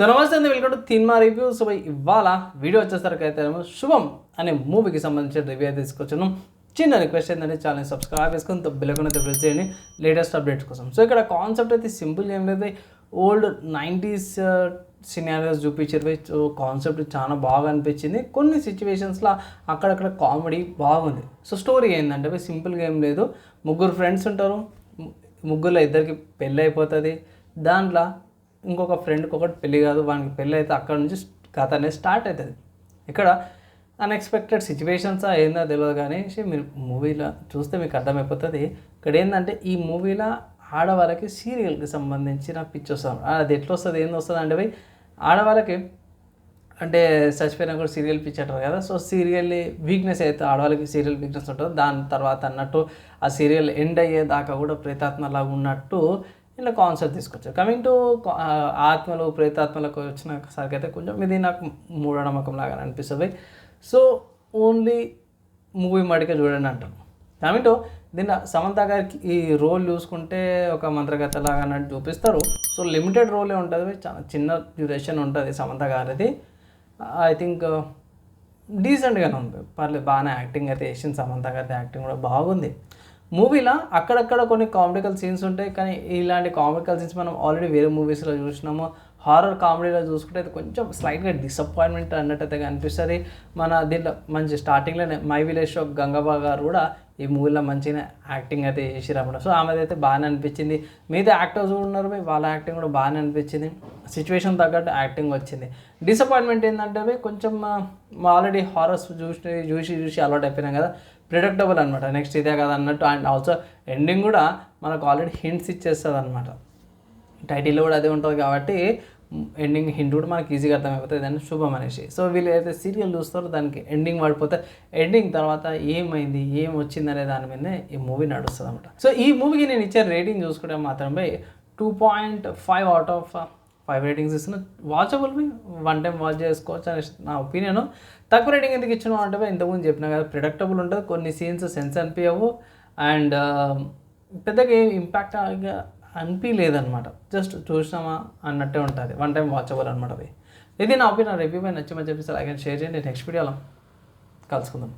So నమస్తే అండి welcome to తిన్మా రివ్యూ సో ఇవాళ వీడియో వచ్చేసరికి అయితే ఏమో శుభం అనే మూవీకి సంబంధించిన రివ్యూ అయితే తీసుకొచ్చాను. చిన్న రిక్వెస్ట్ ఏంటంటే ఛానల్ సబ్స్క్రైబ్ చేసుకుని బెల్లకొని ప్రెస్ చేయండి. లేటెస్ట్ అప్డేట్స్ కోసం. సో ఇక్కడ కాన్సెప్ట్ అయితే సింపుల్ ఏం లేదు. ఓల్డ్ నైంటీస్ సినారియోస్ చూపించారు. సో కాన్సెప్ట్ చాలా బాగా అనిపించింది. కొన్ని సిచ్యువేషన్స్లో అక్కడక్కడ కామెడీ బాగుంది. సో స్టోరీ ఏంటంటే సింపుల్గా ఏం లేదు. ముగ్గురు ఫ్రెండ్స్ ఉంటారు. ముగ్గురులో ఇద్దరికి పెళ్ళి అయిపోతుంది. దాంట్లో ఇంకొక ఫ్రెండ్కి ఒకటి పెళ్ళి కాదు వానికి పెళ్ళి అయితే అక్కడ నుంచి కథ అనేది స్టార్ట్ అవుతుంది. ఇక్కడ అన్ఎక్స్పెక్టెడ్ సిచ్యువేషన్స్ ఏందో తెలియదు కానీ మీరు మూవీలో చూస్తే మీకు అర్థమైపోతుంది. ఇక్కడ ఏంటంటే ఈ మూవీలో ఆడవాళ్ళకి సీరియల్కి సంబంధించిన పిచ్ వస్తుంది అది ఎట్లా వస్తుంది ఏంది వస్తుంది అంటే పోయి ఆడవాళ్ళకి అంటే చచ్చిపోయినా కూడా సీరియల్ పిచ్ అంటారు కదా సో సీరియల్ వీక్నెస్ అయితే ఆడవాళ్ళకి సీరియల్ వీక్నెస్ ఉంటుంది. దాని తర్వాత అన్నట్టు ఆ సీరియల్ ఎండ్ అయ్యేదాకా కూడా ప్రేతాత్మలాగా ఉన్నట్టు ఇలా కాన్సెప్ట్ తీసుకొచ్చారు. కమింగ్ టు uh, ఆత్మలు ప్రేతాత్మలకు వచ్చినసరికి అయితే కొంచెం ఇది నాకు మూఢనమ్మకం లాగా అనిపిస్తుంది. సో ఓన్లీ మూవీ మడిక చూడండి అంటాను కమింగ్ టు దీని సమంత గారికి ఈ రోల్ చూసుకుంటే ఒక మంత్రగత లాగా అన్నట్టు చూపిస్తారు. సో లిమిటెడ్ రోలే ఉంటుంది. చాలా చిన్న డ్యూరేషన్ ఉంటుంది సమంత గారిది. ఐ థింక్ డీసెంట్గానే ఉంది. పర్లేదు బాగానే యాక్టింగ్ అయితే వేసింది సమంత గారిది యాక్టింగ్ కూడా బాగుంది. మూవీలో అక్కడక్కడ కొన్ని కామెడికల్ సీన్స్ ఉంటాయి కానీ ఇలాంటి కామెడికల్ సీన్స్ మనం ఆల్రెడీ వేరే మూవీస్లో చూసినాము. హారర్ కామెడీలో చూసుకుంటే అది కొంచెం స్లైట్గా డిసప్పాయింట్మెంట్ అన్నట్టు అయితే కనిపిస్తుంది. మన దీంట్లో మంచి స్టార్టింగ్లోనే మై విలేజ్ షో గంగబా గారు కూడా ఈ మూవీలో మంచిగా యాక్టింగ్ అయితే చేసిరన్నమాట సో ఆమెది అయితే బాగానే అనిపించింది. మిగతా యాక్టర్స్ కూడా ఉన్నారు వాళ్ళ యాక్టింగ్ కూడా బాగానే అనిపించింది. సిచ్యువేషన్ తగ్గట్టు యాక్టింగ్ వచ్చింది. డిసప్పాయింట్మెంట్ ఏంటంటే కొంచెం ఆల్రెడీ హారర్స్ చూసి చూసి చూసి అలవాటు అయిపోయినాం కదా. ప్రిడక్టబుల్ అనమాట నెక్స్ట్ ఇదే కదా అన్నట్టు. అండ్ ఆల్సో ఎండింగ్ కూడా మనకు ఆల్రెడీ హింట్స్ ఇచ్చేస్తుంది అనమాట టైటిల్లో కూడా అదే ఉంటుంది కాబట్టి ఎండింగ్ హింట్ కూడా మనకి ఈజీగా అర్థమైపోతుంది. దాన్ని శుభం అనేసి. సో వీళ్ళు అయితే సీరియల్ చూస్తారో దానికి ఎండింగ్ పడిపోతే ఎండింగ్ తర్వాత ఏమైంది ఏం వచ్చింది అనే దాని మీదనే ఈ మూవీ నడుస్తుంది అనమాట సో ఈ మూవీకి నేను ఇచ్చే రేటింగ్ చూసుకుంటే మాత్రమే two point five out of five ratings ఇస్తున్నా. Watchable by one time watch చేసుకోవచ్చు అని నా ఒపీనియన్ తక్కువ రేటింగ్ ఎందుకు ఇచ్చిన అంటే ఇంతకుముందు చెప్పిన కదా ప్రిడక్టబుల్ ఉంటుంది. కొన్ని సీన్స్ సెన్స్ అనిపించవు అండ్ పెద్దగా ఏం ఇంపాక్ట్ అనిపించలేదన్నమాట జస్ట్ చూసినామా అన్నట్టే ఉంటుంది. వన్ టైం వాచబుల్ అనమాట అది ఇది నా ఒపీనియన్ రివ్యూ నచ్చిమని నచ్చి మంచి చెప్పేసి అలాగే షేర్ చేయండి. నెక్స్ట్ వీడియోలో కలుసుకుందాం.